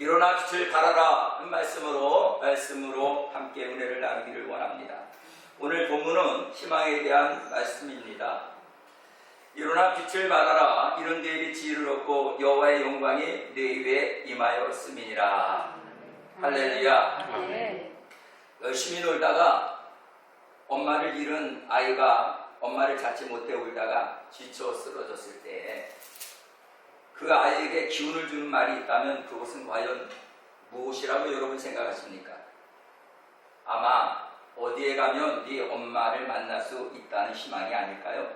일어나 빛을 발하라 는 말씀으로 말씀으로 함께 은혜를 나누기를 원합니다. 오늘 본문은 희망에 대한 말씀입니다. 일어나 빛을 발하라 이런 데에 빛이 이르렀고 여호와의 영광이 내 위에 임하였음이니라. 할렐루야. 네. 열심히 놀다가 엄마를 잃은 아이가 엄마를 찾지 못해 울다가 지쳐 쓰러졌을 때 그 아이에게 기운을 주는 말이 있다면 그것은 과연 무엇이라고 여러분 생각하십니까? 아마 어디에 가면 네 엄마를 만날 수 있다는 희망이 아닐까요?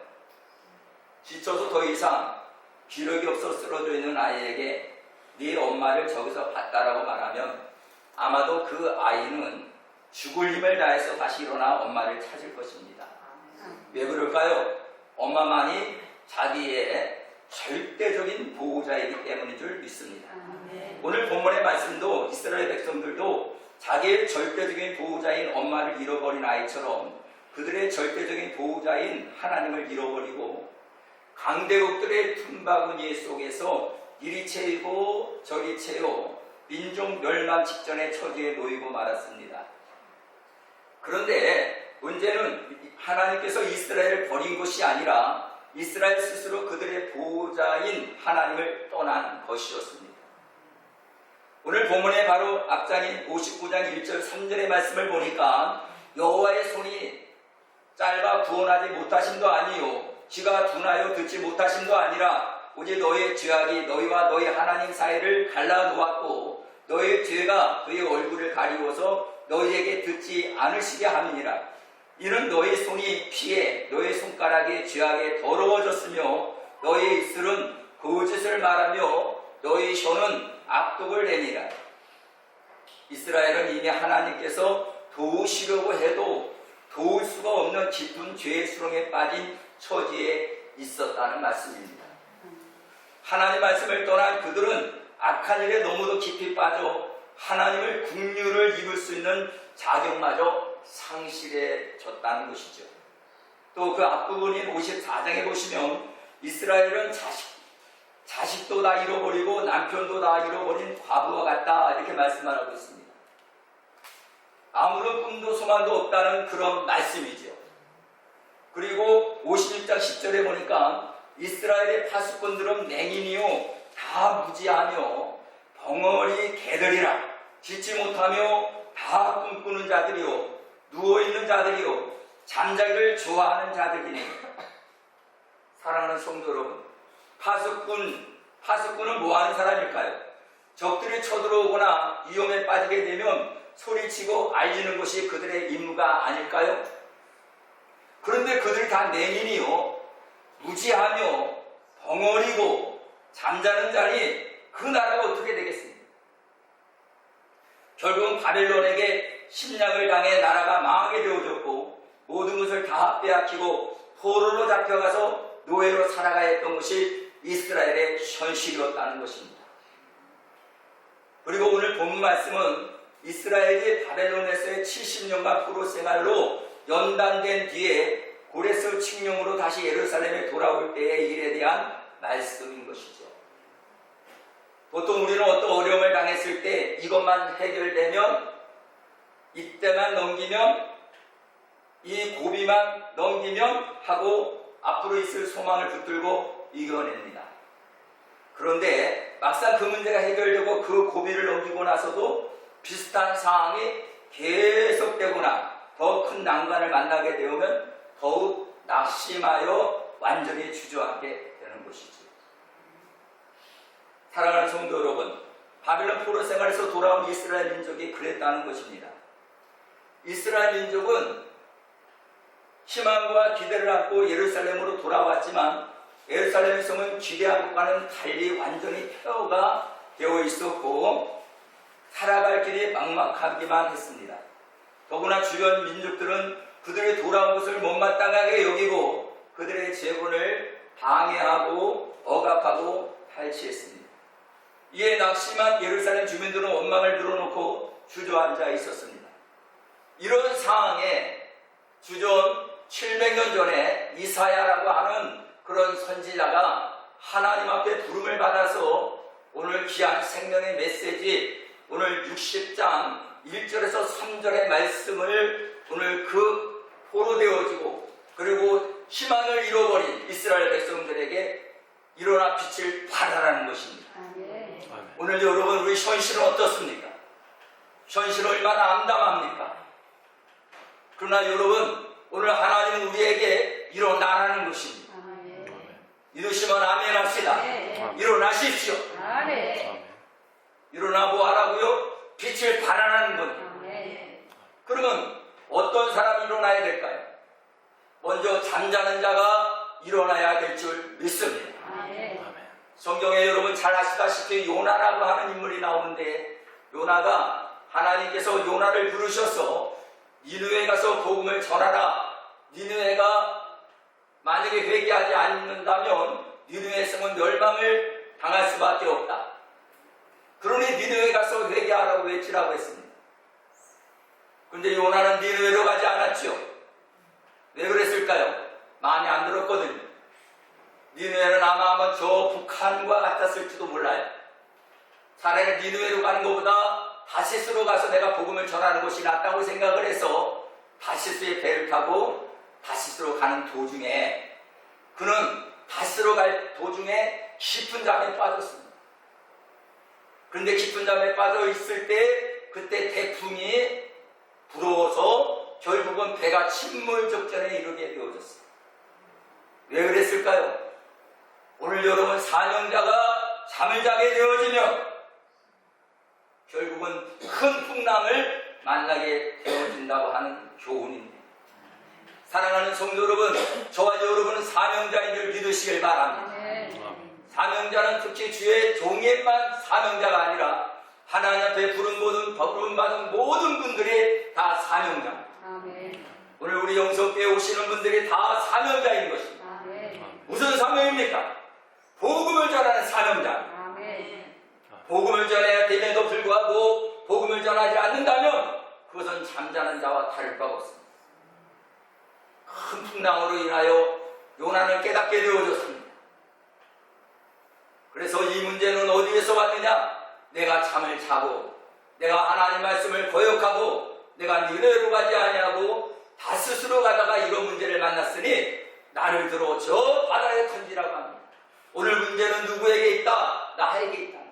지쳐서 더 이상 기력이 없어 쓰러져 있는 아이에게 네 엄마를 저기서 봤다라고 말하면 아마도 그 아이는 죽을 힘을 다해서 다시 일어나 엄마를 찾을 것입니다. 왜 그럴까요? 엄마만이 자기의 절대적인 보호자이기 때문인 줄 믿습니다. 오늘 본문의 말씀도 이스라엘 백성들도 자기의 절대적인 보호자인 엄마를 잃어버린 아이처럼 그들의 절대적인 보호자인 하나님을 잃어버리고 강대국들의 tum바구니 속에서 이리 채이고 저리 채요 민족 멸망 직전의 처지에 놓이고 말았습니다. 그런데 문제는 하나님께서 이스라엘을 버린 것이 아니라 이스라엘 스스로 그들의 보호자인 하나님을 떠난 것이었습니다. 오늘 본문의 바로 앞장인 59장 1절 3절의 말씀을 보니까 여호와의 손이 짧아 구원하지 못하심도 아니요 귀가 둔하여 듣지 못하심도 아니라 오직 너의 죄악이 너희와 너희 하나님 사이를 갈라 놓았고 너의 죄가 그의 얼굴을 가리워서 너희에게 듣지 않으시게 함이니라 이는 너희 손이 피해 너희 손가락이 죄악에 더러워졌으며 너희 입술은 거짓을 말하며 너희 혀는 악독을 내니라 이스라엘은 이미 하나님께서 도우시려고 해도 도울 수가 없는 깊은 죄의 수렁에 빠진 처지에 있었다는 말씀입니다. 하나님 말씀을 떠난 그들은 악한 일에 너무도 깊이 빠져 하나님을 국류를 입을 수 있는 자격마저 상실해졌다는 것이죠. 또 그 앞부분인 54장에 보시면 이스라엘은 자식, 자식도 다 잃어버리고 남편도 다 잃어버린 과부와 같다 이렇게 말씀하고 있습니다. 아무런 꿈도 소망도 없다는 그런 말씀이죠. 그리고 51장 10절에 보니까 이스라엘의 파수꾼들은 맹인이요 다 무지하며 벙어리 개들이라 짓지 못하며 다 꿈꾸는 자들이요 누워있는 자들이요 잠자기를 좋아하는 자들이니 사랑하는 성도 여러분 파수꾼 파수꾼은 뭐하는 사람일까요? 적들이 쳐들어오거나 위험에 빠지게 되면 소리치고 알리는 것이 그들의 임무가 아닐까요? 그런데 그들이 다 맹인이요 무지하며 벙어리고 잠자는 자니 그 나라가 어떻게 되겠습니까? 결국은 바벨론에게 침략을 당해 나라가 망하게 되어졌고 모든 것을 다 빼앗기고 포로로 잡혀가서 노예로 살아가야 했던 것이 이스라엘의 현실이었다는 것입니다. 그리고 오늘 본 말씀은 이스라엘이 바벨론에서의 70년간 포로 생활로 연단된 뒤에 고레스 칙령으로 다시 예루살렘에 돌아올 때의 일에 대한 말씀인 것이죠. 보통 우리는 어떤 어려움을 당했을 때 이것만 해결되면 이때만 넘기면 이 고비만 넘기면 하고 앞으로 있을 소망을 붙들고 이겨냅니다. 그런데 막상 그 문제가 해결되고 그 고비를 넘기고 나서도 비슷한 상황이 계속되거나 더 큰 난관을 만나게 되면 더욱 낙심하여 완전히 주저하게 되는 것이죠. 사랑하는 성도 여러분, 바빌론 포로 생활에서 돌아온 이스라엘 민족이 그랬다는 것입니다. 이스라엘 민족은 희망과 기대를 안고 예루살렘으로 돌아왔지만 예루살렘 성은 기대한 것과는 달리 완전히 폐허가 되어 있었고 살아갈 길이 막막하기만 했습니다. 더구나 주변 민족들은 그들의 돌아온 것을 못마땅하게 여기고 그들의 재본을 방해하고 억압하고 탈취했습니다. 이에 낙심한 예루살렘 주민들은 원망을 들어놓고 주저앉아 있었습니다. 이런 상황에 주전 700년 전에 이사야라고 하는 그런 선지자가 하나님 앞에 부름을 받아서 오늘 귀한 생명의 메시지 오늘 60장 1절에서 3절의 말씀을 오늘 그 포로 되어지고 그리고 희망을 잃어버린 이스라엘 백성들에게 일어나 빛을 발하라는 것입니다. 오늘 여러분 우리 현실은 어떻습니까? 현실은 얼마나 암담합니까? 그러나 여러분 오늘 하나님은 우리에게 일어나라는 것입니다. 아멘. 아멘. 믿으시면 아멘 합시다. 네. 일어나십시오. 아멘. 아멘. 일어나 뭐 하라고요? 빛을 발하라는 겁니다. 그러면 어떤 사람이 일어나야 될까요? 먼저 잠자는 자가 일어나야 될 줄 믿습니다. 성경에 여러분 잘 아시다시피 요나라고 하는 인물이 나오는데 요나가 하나님께서 요나를 부르셔서 니누에 가서 복음을 전하라. 니누에가 만약에 회개하지 않는다면 니누의 성은 멸망을 당할 수밖에 없다. 그러니 니누에 가서 회개하라고 외치라고 했습니다. 근데 요나는 니누에로 가지 않았죠. 왜 그랬을까요? 마음에 안 들었거든요. 니누에는 아마 아마 저 북한과 같았을지도 몰라요. 차라리 니누에로 가는 것보다 다시스로 가서 내가 복음을 전하는 것이 낫다고 생각을 해서 다시스의 배를 타고 다시스로 가는 도중에 그는 다시스로 갈 도중에 깊은 잠에 빠졌습니다. 그런데 깊은 잠에 빠져 있을 때 그때 태풍이 불어서 결국은 배가 침몰 적전에 이르게 되어졌어요. 왜 그랬을까요? 오늘 여러분 사명자가 잠을 자게 되어지면 결국은 큰 풍랑을 만나게 되어진다고 하는 교훈입니다. 사랑하는 성도 여러분, 저와 여러분은 사명자인 줄 믿으시길 바랍니다. 사명자는 특히 주의 종에만 사명자가 아니라 하나님 앞에 부른 모든 부름 받은 모든 분들이 다 사명자. 아멘. 오늘 우리 영성교회 오시는 분들이 다 사명자인 것입니다. 아멘. 무슨 사명입니까? 복음을 전하는 사명자. 복음을 전해야 됨에도 불구하고 복음을 전하지 않는다면 그것은 잠자는 자와 다를 바가 없습니다. 큰 풍랑으로 인하여 요나는 깨닫게 되어졌습니다. 그래서 이 문제는 어디에서 왔느냐? 내가 잠을 자고 내가 하나님 말씀을 거역하고 내가 니네로 가지 아니하고 다스스로 가다가 이런 문제를 만났으니 나를 들어 저 바다에 던지라고 합니다. 오늘 문제는 누구에게 있다? 나에게 있다.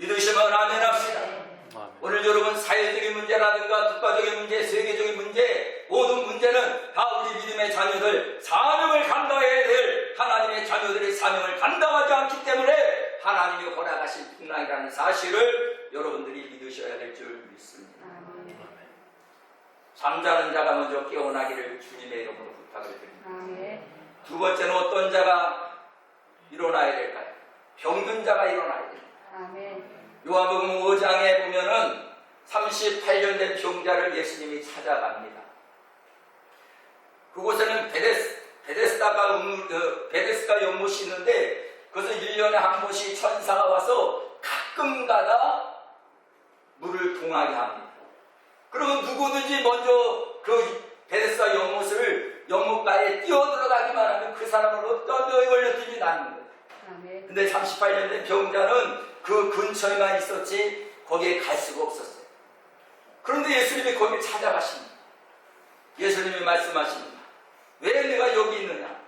믿으시면 아멘 합시다. 아멘. 오늘 여러분 사회적인 문제라든가 국가적인 문제, 세계적인 문제, 모든 문제는 다 우리 믿음의 자녀들 사명을 감당해야 될 하나님의 자녀들의 사명을 감당하지 않기 때문에 하나님이 허락하신 풍랑이라는 사실을 여러분들이 믿으셔야 될 줄 믿습니다. 아멘. 잠자는 자가 먼저 깨어나기를 주님의 이름으로 부탁을 드립니다. 아멘. 두 번째는 어떤 자가 일어나야 될까요? 병든 자가 일어나야 됩니다. 요한복음 5장에 보면은 38년 된 병자를 예수님이 찾아갑니다. 그곳에는 베데스, 베데스다가 음, 어, 베데스다 연못이 있는데 그것은 1년에 한 번씩 천사가 와서 가끔가다 물을 동하게 합니다. 그러면 누구든지 먼저 그 베데스다 연못을 연못가에 뛰어들어가기만 하면 그 사람은 어떤 병에 걸렸든지 낫는 거예요. 근데 38년 된 병자는 그 근처에만 있었지 거기에 갈 수가 없었어요. 그런데 예수님이 거기 찾아가십니다. 예수님이 말씀하십니다. 왜 내가 여기 있느냐?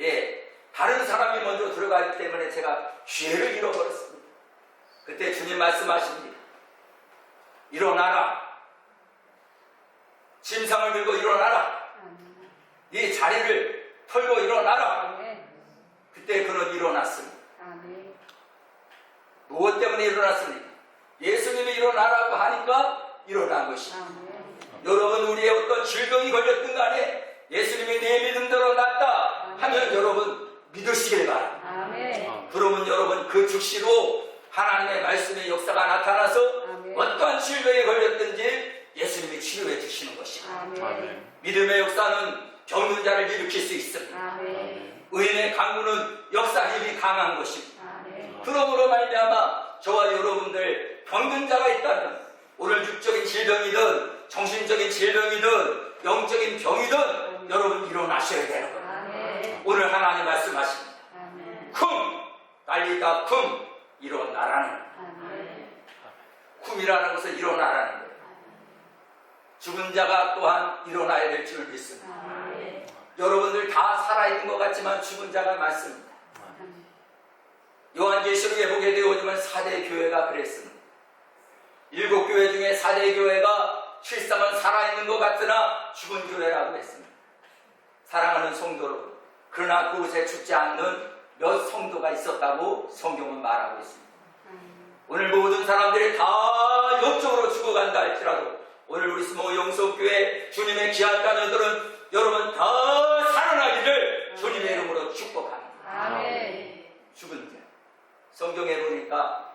예, 다른 사람이 먼저 들어가기 때문에 제가 기회를 잃어버렸습니다. 그때 주님 말씀하십니다. 일어나라. 짐상을 들고 일어나라. 네 자리를 털고 일어나라. 그때 그는 일어났습니다. 무엇 때문에 일어났습니까? 예수님이 일어나라고 하니까 일어난 것입니다. 아멘. 여러분 우리의 어떤 질병이 걸렸든 간에 예수님이 내 믿음대로 낫다 하면 여러분 믿으시길 바랍니다. 아멘. 그러면 여러분 그 즉시로 하나님의 말씀의 역사가 나타나서. 어떠한 질병에 걸렸든지 예수님이 치료해 주시는 것입니다. 아멘. 믿음의 역사는 병든 자를 일으킬 수 있습니다. 아멘. 의인의 강구는 역사 힘이 강한 것입니다. 그러므로 말미암아 저와 여러분들 병든 자가 있다면 오늘 육적인 질병이든 정신적인 질병이든 영적인 병이든 여러분 일어나셔야 되는 겁니다. 아멘. 오늘 하나님 말씀하십니다. 아멘. 쿵 달리다 쿵 일어나라는 아멘. 꿈이라는 것은 일어나라는 거예요. 죽은 자가 또한 일어나야 될 줄 믿습니다. 아멘. 여러분들 다 살아있는 것 같지만 죽은 자가 많습니다. 요한계시록에 보게 되어지면 4대 교회가 그랬습니다. 일곱 교회 중에 4대 교회가 실상은 살아있는 것 같으나 죽은 교회라고 했습니다. 사랑하는 성도로 그러나 그곳에 죽지 않는 몇 성도가 있었다고 성경은 말하고 있습니다. 오늘 모든 사람들이 다 영적으로 죽어간다 할지라도 오늘 우리 스모 영속교회 주님의 귀한 자녀들은 여러분 다 살아나기를 주님의 이름으로 축복합니다. 아멘. 죽은 자. 성경에 보니까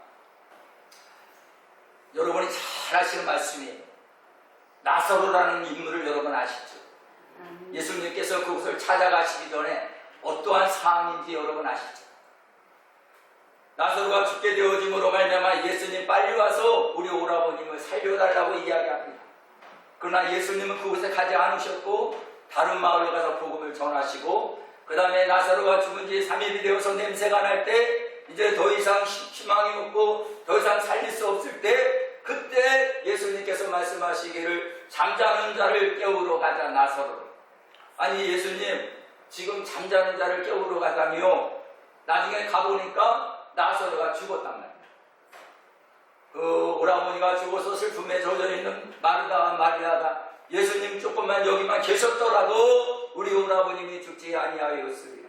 여러분이 잘 아시는 말씀이에요. 나사로라는 인물을 여러분 아시죠? 예수님께서 그곳을 찾아가시기 전에 어떠한 상황인지 여러분 아시죠? 나사로가 죽게 되어짐으로 말미암아 예수님 빨리 와서 우리 오라버님을 살려달라고 이야기합니다. 그러나 예수님은 그곳에 가지 않으셨고 다른 마을로 가서 복음을 전하시고 그 다음에 나사로가 죽은 지 3일이 되어서 냄새가 날 때 이제 더 이상 희- 희망이 없고 더 이상 살릴 수 없을 때 그때 예수님께서 말씀하시기를 잠자는 자를 깨우러 가자 나사로 아니 예수님 지금 잠자는 자를 깨우러 가자며 나중에 가보니까 나사로가 죽었단 말이에요. 그 오라버니가 죽어서 슬픔에 젖어 있는 마르다와 마리아가 예수님 조금만 여기만 계셨더라도 우리 오라버님이 죽지 아니하였으리라.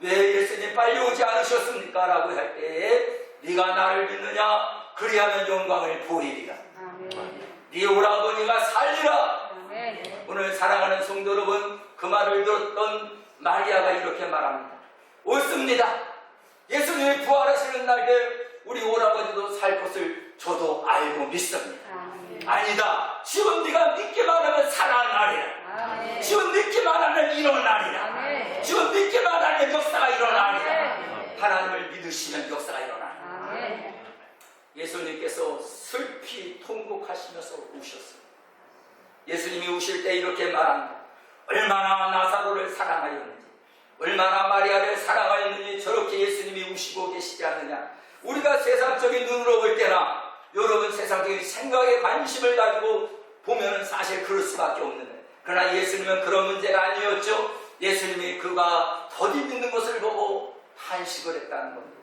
왜 예수님 빨리 오지 않으셨습니까? 라고 할 때에 네가 나를 믿느냐? 그리하면 영광을 보이리라. 아멘. 네 오라버니가 살리라. 아멘. 오늘 사랑하는 성도 여러분 그 말을 들었던 마리아가 이렇게 말합니다. 옳습니다. 예수님이 부활하시는 날에 우리 오라버니도 살 것을 저도 알고 믿습니다. 아멘. 아니다. 지금 네가 믿기만 하면 살아나리라. 지금 믿기만 하면 일어나리라. 지금 믿기만 하면 역사가. 아멘. 하나님을 믿으시면 역사가 일어나리라. 아멘. 예수님께서 슬피 통곡하시면서 우셨습니다. 예수님이 우실 때 이렇게 말합니다. 얼마나 나사로를 사랑하였는지, 얼마나 마리아를 사랑하였는지 저렇게 예수님이 우시고 계시지 않느냐. 우리가 세상적인 눈으로 볼 때나 여러분 세상적인 생각에 관심을 가지고 보면은 사실 그럴 수밖에 없는데 그러나 예수님은 그런 문제가 아니었죠. 예수님이 그가 더디 믿는 것을 보고 탄식을 했다는 겁니다.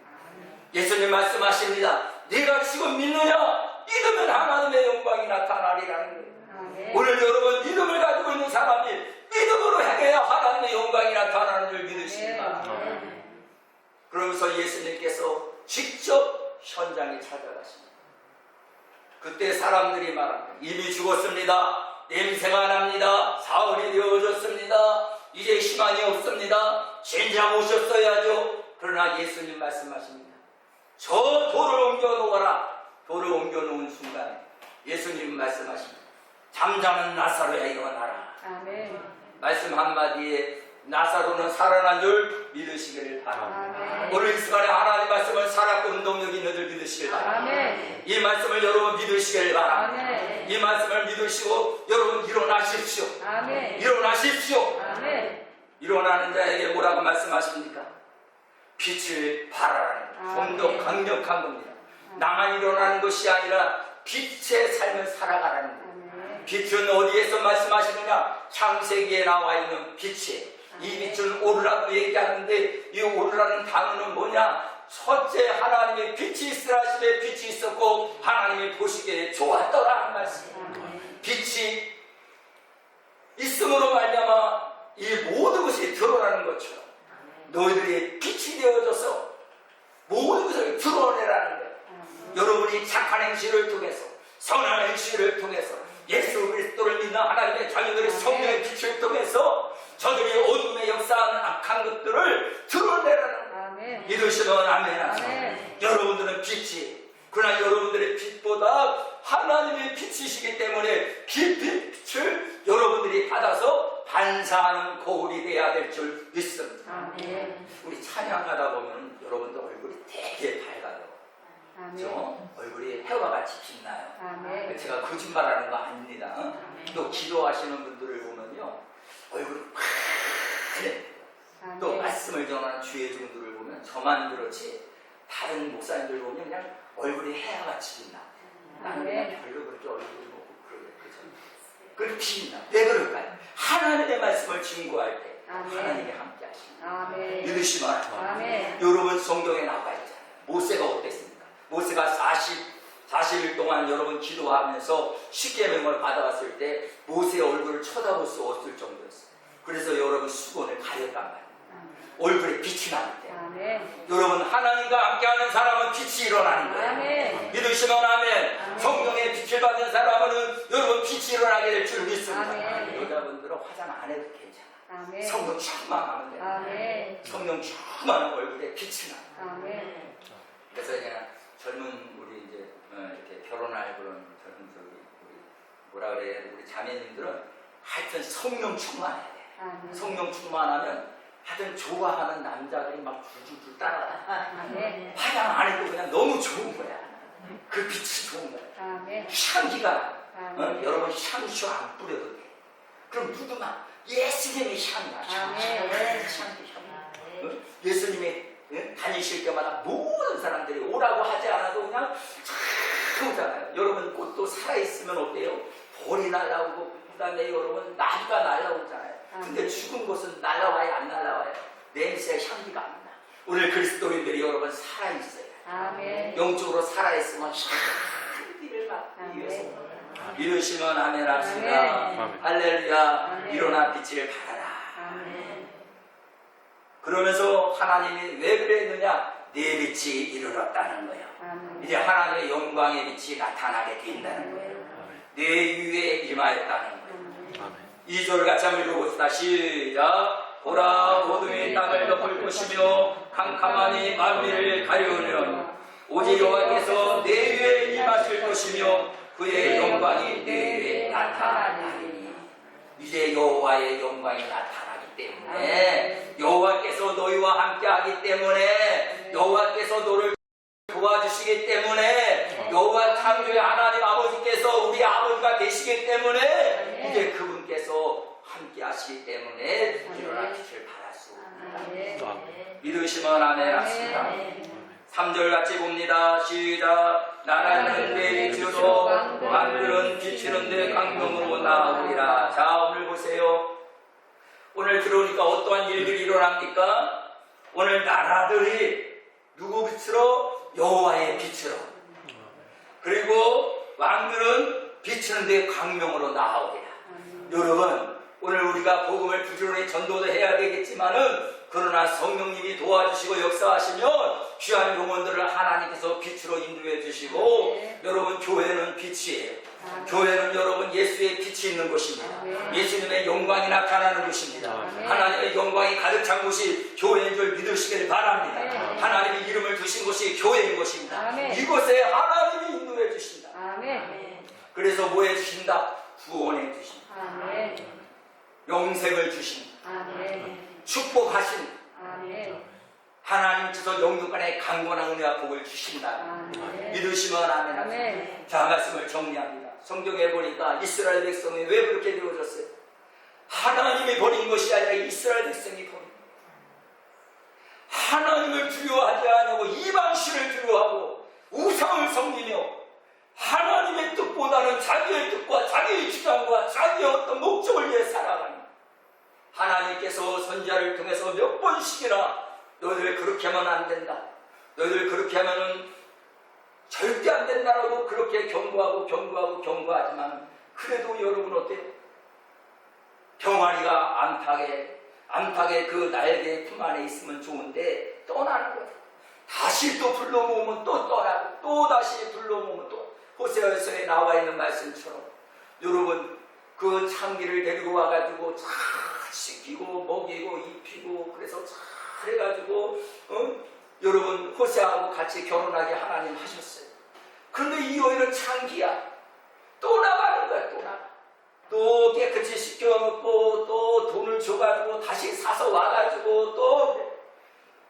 예수님 말씀하십니다. 네가 지금 믿느냐? 믿으면 하나님의 영광이 나타나리라는 거예요. 오늘 여러분 믿음을 가지고 있는 사람이 믿음으로 행해야 하나님의 영광이 나타나는 줄 믿으시기 바랍니다. 아멘. 그러면서 예수님께서 직접 현장에 찾아가십니다. 그때 사람들이 말합니다. 이미 죽었습니다. 냄새가 납니다. 사흘이 되어졌습니다. 이제 희망이 없습니다. 젠장 오셨어야죠. 그러나 예수님 말씀하십니다. 저 돌을 옮겨 놓아라. 돌을 옮겨 놓은 순간에 예수님 말씀하십니다. 잠자는 나사로야 일어나라. 아멘. 말씀 한마디에 나사로는 살아난 줄 믿으시기를 바랍니다. 오늘 이 시간에 하나님 말씀을 살았고 운동력 있는 줄 믿으시길 바랍니다. 아멘. 이 말씀을 여러분 믿으시길 바랍니다. 아멘. 이 말씀을 믿으시고 여러분 일어나십시오. 아멘. 일어나십시오. 아멘. 일어나는 자에게 뭐라고 말씀하십니까? 빛을 발하라는 좀 더. 강력한 겁니다. 나만 일어나는 것이 아니라 빛의 삶을 살아가라는 거예요. 빛은 어디에서 말씀하시느냐? 창세기에 나와 있는 빛이. 이 빛은 오르라고 얘기하는데 이 오르라는 단어는 뭐냐? 첫째 하나님의 빛이 있으라 하시에 빛이 있었고 하나님이 보시기에 좋았더라 한 말씀. 빛이 있음으로 말미암아 이 모든 것이 드러나는 것처럼 너희들이 빛이 되어져서 모든 것을 드러내라는 거예요. 여러분이 착한 행실을 통해서 선한 행실을 통해서 예수 그리스도를 믿는 하나님의 자녀들의. 성령의 빛을 통해서 저들이 어둠에 역사하는 악한 것들을 드러내라는. 아멘. 믿으시면 아멘 하세요. 아멘. 여러분들은 빛이 그러나 여러분들의 빛보다 하나님의 빛이시기 때문에 그 빛을 여러분들이 받아서 반사하는 거울이 돼야 될 줄 믿습니다. 아멘. 우리 찬양하다 보면 여러분들 얼굴이 되게 밝아요. 그죠? 얼굴이 해와 같이 빛나요. 아멘. 제가 거짓말하는 거 아닙니다. 또 기도하시는 분들을. 얼굴이 파래. 또 아멘. 말씀을 전하는 주의 종들을 보면 저만 그렇지 다른 목사님들 보면 그냥 얼굴이 해야같이 빛나. 나는 그냥 별로 그렇게 얼굴이 먹고 그러게 그죠? 그렇게 빛나. 왜 그럴까요? 하나님의 말씀을 증거할 때. 하나님이 함께 하십니다. 아멘. 믿으시면 아멘. 여러분 성경에 나와 있잖아요. 모세가 어땠습니까? 모세가 40 40일 동안 여러분 기도하면서 십계명을 받아왔을 때 모세의 얼굴을 쳐다볼 수 없을 정도였어요. 그래서 여러분 수건을 가렸단 말이에요. 얼굴에 빛이 나기 때문에. 아멘. 여러분 하나님과 함께하는 사람은 빛이 일어나는 거예요. 아멘. 믿으시면 아멘. 아멘. 성령의 빛을 받은 사람은 여러분 빛이 일어나게 될 줄 믿습니다. 아멘. 여자분들은 화장 안 해도 괜찮아. 아멘. 성령 충만하면 돼요. 아멘. 성령 충만한 얼굴에 빛이 나. 아멘. 그래서 그냥 젊은 우리 어, 이렇게 결혼할 그런 젊은 저기 우리 뭐라 그래야 돼 우리 자매님들은 하여튼 성령 충만해야 돼. 아멘. 성령 충만하면 하여튼 좋아하는 남자들이 막 줄줄줄 따라다. 아멘. 화장 안 해도 그냥 너무 좋은 거야. 그 빛이 좋은 거야. 아멘. 향기가 어? 아멘. 여러분 향수 안 뿌려도 돼. 그럼 누구나 예수님의 향이야. 향기, 아멘. 향기, 향기. 어? 예수님이 예? 다니실 때마다 모든 사람들이 오라고 하지 않아도 그냥 참 오잖아요. 여러분 꽃도 살아있으면 어때요? 볼이 날라오고 그 다음에 여러분 나무가 날라오잖아요. 근데 죽은 것은 날라와요 안 날라와요? 냄새 향기가 안 나. 오늘 그리스도인들이 여러분 살아있어요. 아멘. 영적으로 살아있으면 향기를 맡기 위해서 아멘. 이러시면 아멘 합시다. 아멘. 할렐루야 아멘. 일어나 빛을 발하라. 아멘. 그러면서 하나님이 왜 그랬느냐? 내 빛이 이르렀다는 거예요. 이제 하나님의 영광의 빛이 나타나게 된다는 거예요. 내 위에 임하였다는 거예요. 이절 같이 한번 읽어봅시다. 시작. 보라 어둠이 땅을 덮을 것이며 캄캄하니 만민을 가려우려 오직 여호와께서 내 위에 임하실 것이며 그의 영광이 내 위에 나타나리니 이제 여호와의 영광이 나타나기 때문에 여호와께서 너희와 함께하기 때문에 여호와께서 너를 도와주시기 때문에 여호와 창조의 하나님 아버지께서 우리 아버지가 되시기 때문에 이제 그분께서 함께 하시기 때문에 일어나 빛을 발할 수 있습니다. 믿으시면 아멘 합시다. 3절 같이 봅니다. 시작. 나라는 내 빛으로 만들은 비치는데 강명으로 나오리라. 자, 오늘 보세요. 오늘 들어오니까 어떠한 일들이 일어납니까? 오늘 나라들이 누구 빛으로? 여호와의 빛으로. 그리고 왕들은 비치는데 강명으로 나오리라. 여러분, 오늘 우리가 복음을 부지런히 전도도 해야 되겠지만은 그러나 성령님이 도와주시고 역사하시면 귀한 영혼들을 하나님께서 빛으로 인도해 주시고 네. 여러분 교회는 빛이에요. 아멘. 교회는 여러분 예수의 빛이 있는 곳입니다. 아멘. 예수님의 영광이 나타나는 곳입니다. 아멘. 하나님의 영광이 가득 찬 곳이 교회인 줄 믿으시길 바랍니다. 하나님의 이름을 두신 곳이 교회인 것입니다. 이곳에 하나님이 인도해 주신다. 그래서 뭐 해 주신다? 구원해 주신다. 영생을 주신다. 축복하신 아멘. 하나님께서 영육간에 강건한 은혜와 복을 주신다. 아멘. 믿으시면 아멘. 아멘. 자 말씀을 정리합니다. 성경에 보니까 이스라엘 백성이 왜 그렇게 되어졌어요? 하나님이 버린 것이 아니라 이스라엘 백성이 버린. 하나님을 두려워하지 않냐고 이방신을 두려워하고 우상을 섬기며 하나님의 뜻보다는 자기의 뜻과 자기의 주장과 자기의 어떤 목적을 위해 살아가는 하나님께서 선자를 통해서 몇 번씩이나 너희들 그렇게 하면 안 된다. 너희들 그렇게 하면은 절대 안 된다라고 그렇게 경고하고 경고하고 경고하지만 그래도 여러분 어때요? 병아리가 암탉에 암탉의 그 날개 품 안에 있으면 좋은데 떠나는 거예요. 다시 또 불러 모으면 또 떠나고 또 다시 불러 모으면 또 호세아서에 나와 있는 말씀처럼 여러분 그 창기를 데리고 와가지고 잘 씻기고 먹이고 입히고 그래서 잘 해가지고 어? 여러분 호세하고 같이 결혼하게 하나님 하셨어요. 그런데 이 여인은 창기야. 또 나가는 거야 또 나가. 또 깨끗이 씻겨놓고 또 돈을 줘가지고 다시 사서 와가지고 또.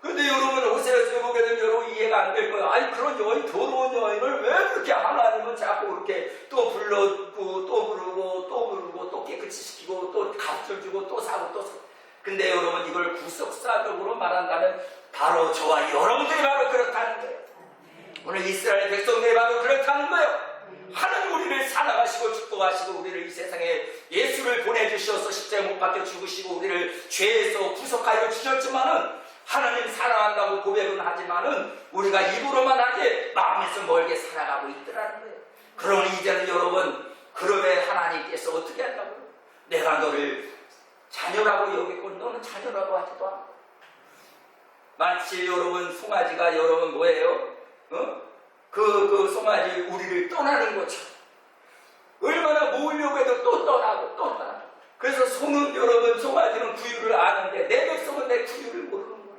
근데 여러분 호세아서에 보게 되면 여러분 이해가 안 될 거예요. 아니 그런 여인 더러운 여인을 왜 그렇게 하나님은 자꾸 그렇게 또 불러고 또 부르고 또 부르고 또 깨끗이 시키고 또 값을 주고 또 사고 또 사고. 근데 여러분 이걸 구속사적으로 말한다면 바로 저와 여러분들이 바로 그렇다는 거예요. 오늘 이스라엘 백성들이 바로 그렇다는 거예요. 하나님 우리를 사랑하시고 축복하시고 우리를 이 세상에 예수를 보내주셔서 십자에 못 박혀 죽으시고 우리를 죄에서 구속하여 주셨지만은 하나님 사랑한다고 고백은 하지만은 우리가 입으로만 하지 마음에서 멀게 살아가고 있더라는 거예요. 그러니 이제는 여러분 그러면 하나님께서 어떻게 한다고요? 내가 너를 자녀라고 여기고 너는 자녀라고 하지도 않고 마치 여러분 송아지가 여러분 뭐예요? 어? 그, 그 송아지 우리를 떠나는 것처럼. 얼마나 모으려고 해도 또 떠나고 또 떠나고. 그래서 송은 여러분 송아지는 구유를 아는데 내 백성은 내 구유를 모르는구나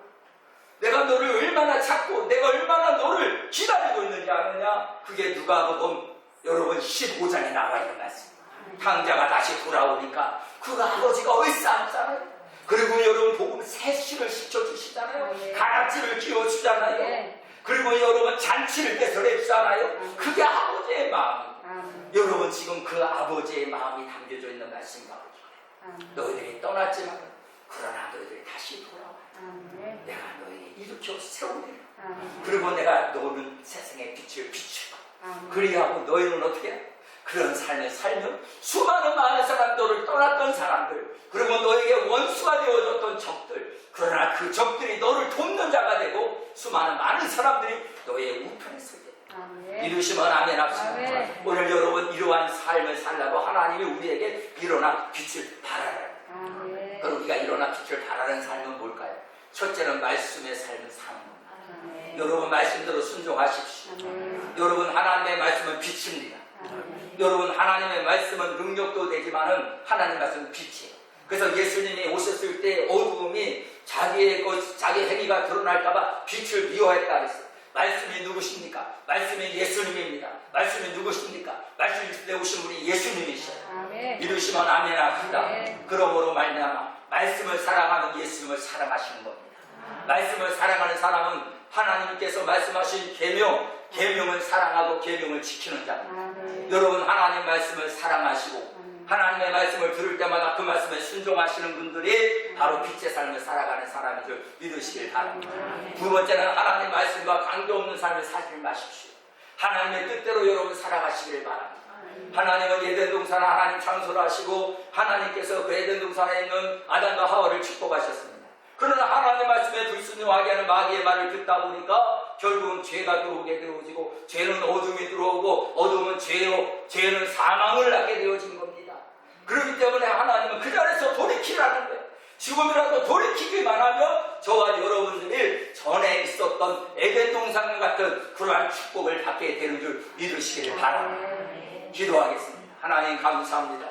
내가 너를 얼마나 찾고 내가 얼마나 너를 기다리고 있는지 아느냐? 그게 누가 보면 여러분 15장에 나와 있는 말씀 탕자가 다시 돌아오니까 그 아버지가 얼싸안잖아요 그리고 여러분 복음 새씨를 시켜주시잖아요 가락지를 끼워주잖아요 네. 그리고 여러분 잔치를 개설해 주잖아요. 그게 아버지의 마음. 아멘. 여러분 지금 그 아버지의 마음이 담겨져 있는 말씀과 아멘. 너희들이 떠났지만 그러나 너희들이 다시 돌아와. 아멘. 내가 너희를 일으켜 세우리라. 아멘. 그리고 내가 너는 세상의 빛을 비추고 아멘. 그리하고 너희는 어떻게 해? 그런 삶을 살면 수많은 많은 사람들을 떠났던 사람들 그리고 너에게 원수가 되어줬던 적들 그러나 그 적들이 너를 돕는 자가 되고 수많은 많은 사람들이 너의 우편에 서게. 이루시면 아멘 합시다. 오늘 여러분 이러한 삶을 살라고 하나님이 우리에게 일어나 빛을 발하라. 그럼 우리가 일어나 빛을 발하는 삶은 뭘까요? 첫째는 말씀의 삶을 사는 겁니다. 여러분 말씀대로 순종하십시오. 여러분 하나님의 말씀은 빛입니다. 여러분 하나님의 말씀은 능력도 되지만은 하나님 말씀은 빛이에요. 그래서 예수님이 오셨을 때 어두움이 자기의 것, 자기 행위가 드러날까봐 빛을 미워했다 그랬어요. 말씀이 누구십니까? 말씀이 예수님입니다. 말씀이 누구십니까? 말씀이 내오신 분이 예수님이셔요. 이루시면 아멘 합시다. 아멘. 그러므로 말미암아 말씀을 사랑하는 예수님을 사랑하시는 겁니다. 말씀을 사랑하는 사람은 하나님께서 말씀하신 계명, 계명을 사랑하고 계명을 지키는 자입니다. 여러분 하나님 말씀을 사랑하시고 하나님의 말씀을 들을 때마다 그 말씀에 순종하시는 분들이 바로 빛의 삶을 살아가는 사람인 줄 믿으시길 바랍니다. 두 번째는 하나님 말씀과 관계없는 삶을 살지 마십시오. 하나님의 뜻대로 여러분 살아가시길 바랍니다. 하나님은 예덴 동산을 하나님 창조를 하시고 하나님께서 그 예덴 동산에 있는 아담과 하와를 축복하셨습니다. 그러나 하나님 말씀에 불순종하게 하는 마귀의 말을 듣다 보니까 결국은 죄가 들어오게 되어지고 죄는 어둠이 들어오고 어둠은 죄요 죄는 사망을 낳게 되어진 겁니다. 그렇기 때문에 하나님은 그 자리에서 돌이키라는 거예요. 지금이라도 돌이키기만 하면 저와 여러분들이 전에 있었던 에덴 동산 같은 그러한 축복을 받게 되는 줄 믿으시길 바랍니다. 기도하겠습니다. 하나님 감사합니다.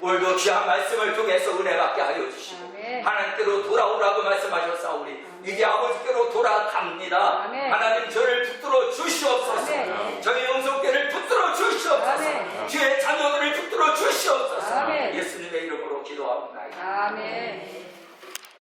오늘도 귀한 말씀을 통해서 은혜 받게 하여 주시고 아멘. 하나님께로 돌아오라고 말씀하셨사오니 이제 아버지께로 돌아갑니다. 아멘. 하나님 저를 붙들어 주시옵소서. 아멘. 저희 영성께를 붙들어 주시옵소서. 아멘. 주의 자녀들을 붙들어 주시옵소서. 아멘. 예수님의 이름으로 기도합니다. 아멘.